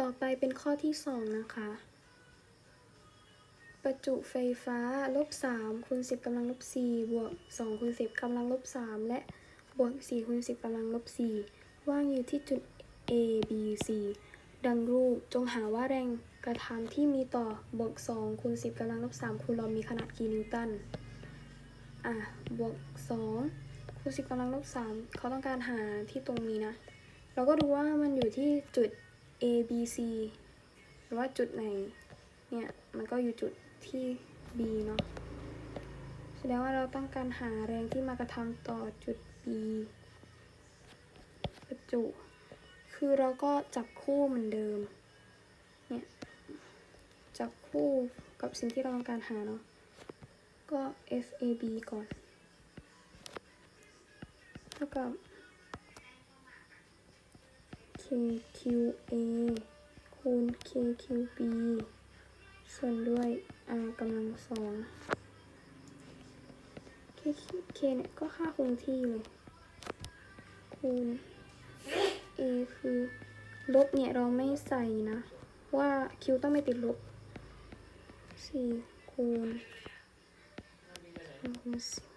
ต่อไปเป็นข้อที่สองนะคะ ประจุไฟฟ้าลบ3คูณ10กำลังลบ4บวก2คูณ10กำลังลบ3และบวก4คูณ10กำลังลบ4ว่างอยู่ที่จุด A B C ดังรูปจงหาว่าแรงกระทำที่มีต่อบวก2คูณ10กำลังลบ3คูณลอมมีขนาดกี่นิวตัน อะ บวก2คูณ10กำลังลบ3เขาต้องการหาที่ตรงนี้นะ เราก็ดูว่ามันอยู่ที่จุด A B C หรือว่าจุดไหน เนี่ย มันก็อยู่จุดที่ B เนาะแสดงว่าเราต้องการหาแรงที่มากระทำต่อจุด B ประจุ คือเราก็จับคู่เหมือนเดิม เนี่ย จับคู่กับสิ่งที่เราต้องการหาเนาะ ก็ FAB ก่อน เท่ากับ KQA คูณ KQB ส่วนด้วย R กำลังสอง K K เนี่ยก็ค่าคงที่เลย คูณ A คือลบเนี่ยเราไม่ใส่นะ ว่า Q ต้องไม่ติดลบ 4 คูณคูณ10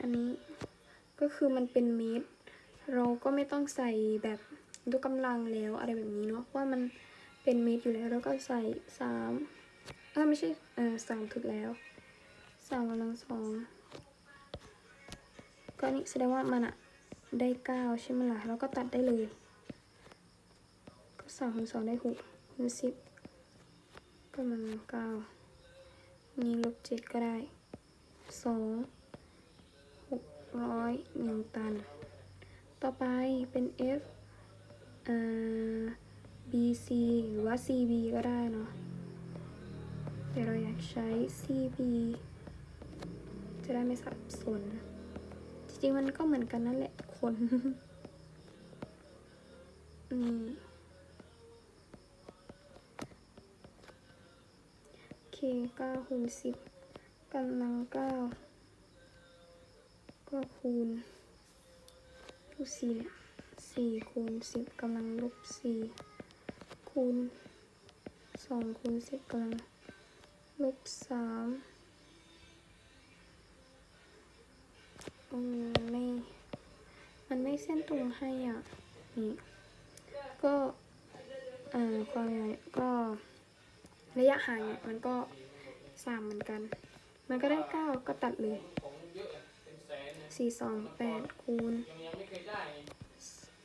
อันนี้ ก็คือมันเป็นเมตร เราก็ไม่ต้องใส่แบบยกกำลังแล้วอะไรแบบนี้เนาะว่ามันเป็นเมตรอยู่แล้วเราก็ใส่สามเออไม่ใช่เออสามถูกแล้วสามกำลังสองก็นี่แสดงว่ามันอะได้เก้าใช่ไหมล่ะเราก็ตัดได้เลย ก็สามคูณสองได้หกคูณสิบก็มันเก้านี่ลบเจ็ดก็ได้สอง ร้อยนิวตัน ต่อไปเป็น F อ่า BC หรือว่า CB ก็ได้เนาะแต่เราอยากใช้ CB จะได้ไม่สับสน จริงๆ มันก็เหมือนกันนั่นแหละคนนี่ K 9คูณ10กำลัง9 ก็คูณดูสี่เนี่ยสี่คูณสิบกำลังลบสี่คูณสองคูณสิบกำลังลบสามอืมไม่ มันไม่เส้นตรงให้อะ นี่ ก็อ่าความใหญ่ก็ระยะห่างเนี่ยมันก็สามเหมือนกัน มันก็ได้เก้าก็ตัดเลย สี่สองแปดคูณ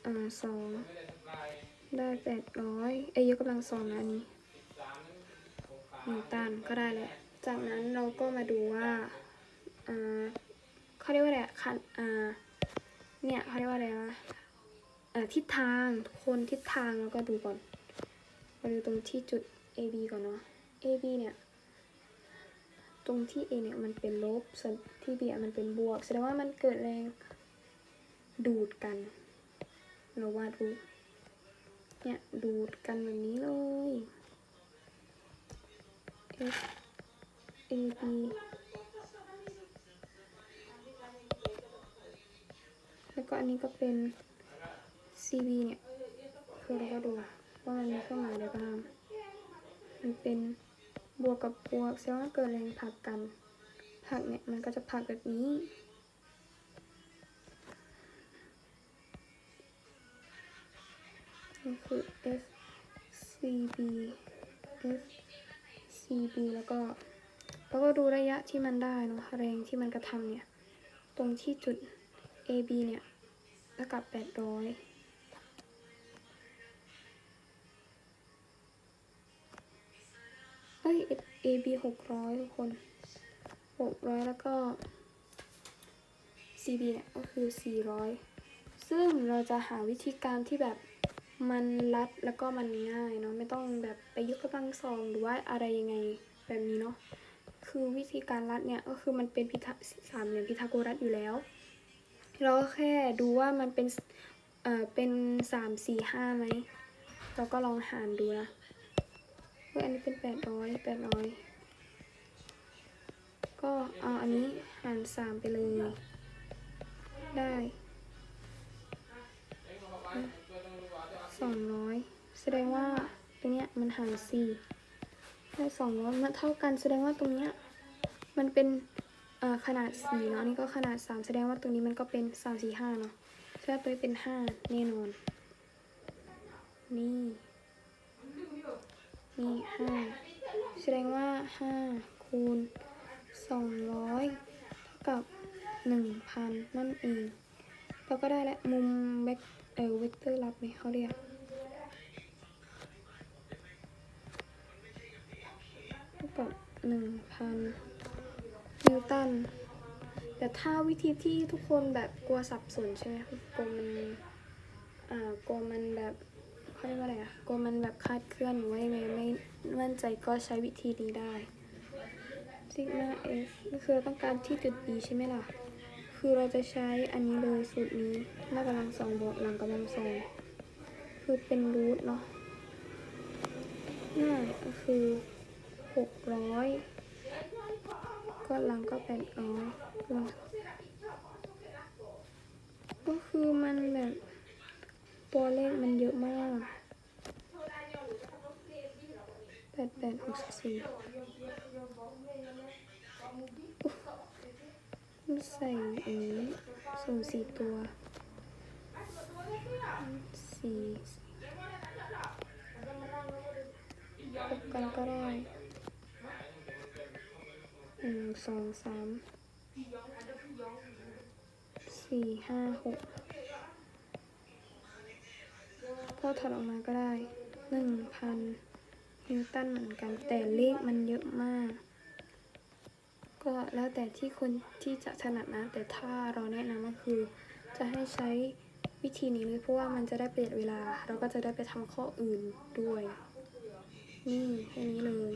อ่าสองได้แปดร้อยเอ้ยยกกำลังสองนะอันนี้นิวตันก็ได้แหละจากนั้นเราก็มาดูว่าอ่าเขาเรียกว่าอะไรคันอ่าเนี่ยเขาเรียกว่าอะไรวะทิศทางทุกคนทิศทางแล้วก็ดูก่อนมาดูตรงที่จุด AB ก่อนเนาะ AB เนี่ย ตรงที่ A เนี่ยมันเป็นลบส่วนที่ B มันเป็นบวก แสดงว่ามันเกิดแรงดูดกันเราวาดรูปเนี่ยดูดกันแบบนี้เลย F A B แล้วก็อันนี้ก็เป็น C B เนี่ยคือเราก็ดูว่ามันมีเครื่องหมายอะไรบ้าง มันเป็น บวกกับบวกแสดงว่าเกิดแรงผลักกันผลักเนี่ยมันก็จะผลักแบบนี้ นี่คือ F C B F C B แล้วก็แล้วก็ดูระยะที่มันได้เนาะแรงที่มันกระทำเนี่ย ตรงที่จุด A B เนี่ยเท่ากับ800 อ้ย A B 600ทุกคน600แล้วก็ C B เนี่ยก็คือ400ซึ่งเราจะหาวิธีการที่แบบมันรัดแล้วก็มันง่ายเนาะไม่ต้องแบบไปยกกำลังสองหรือว่าอะไรยังไงแบบนี้เนาะคือวิธีการรัดเนี่ยก็คือมันเป็นพิทาสามเหลี่ยมพิทาโกรัสอยู่แล้ว เราก็แค่ดูว่ามันเป็นเอ่อเป็นสามสี่ห้าไหมเราก็ลองหารดูนะ เฮ้ยอันนี้เป็นแปดร้อยแปดร้อยก็เอาอันนี้หารสามไปเลย ได้สองร้อยแสดงว่าตรงเนี้ยมันหารสี่ได้สองร้อยมันเท่ากันแสดงว่าตรงเนี้ยมันเป็นขนาดสี่เนาะนี่ก็ขนาดสามแสดงว่าตรงนี้มันก็เป็นสามสี่ห้าเนาะแสดงว่าตัวนี้เป็นห้าแน่นอน นี่ นี่ห้าแสดงว่าห้าคูณสองร้อยเท่ากับหนึ่งพันนั่นเองเราก็ได้แล้วมุมเวกเออเวกเตอร์ลับไหมเขาเรียกเท่ากับหนึ่งพันนิวตันแต่ถ้าวิธีที่ทุกคนแบบกลัวสับสนใช่ไหมกลัวมันอ่ากลัวมันแบบ เขาเรียกว่าอะไรอะกลัวมันแบบคาดเคลื่อนหรือว่ายังไม่มั่นใจก็ใช้วิธีนี้ได้ซิกมา f ก็คือเราต้องการที่จุด b ใช่ไหมล่ะ คือเราจะใช้อันนี้เลยสูตรนี้หน้ากำลังสองบวกหลังกำลังสองคือเป็นรูทเนาะหน้าก็คือหกร้อยก็หลังก็แปดร้อยก็คือมันแบบ ตัวเลขมันเยอะมากแปดแปดหกสี่ใส่อันนี้ส่งสี่ตัวสี่คบกันก็ได้หนึ่งสองสามสี่ห้าหก ก็ถอดออกมาก็ได้หนึ่งพันนิวตันเหมือนกัน แต่เลขมันเยอะมาก ก็แล้วแต่ที่คนที่จะถนัดนะ แต่ถ้าเราแนะนำก็คือ จะให้ใช้วิธีนี้เลยเพราะว่ามันจะได้ประหยัดเวลา เราก็จะได้ไปทำข้ออื่นด้วย นี่แค่นี้เลย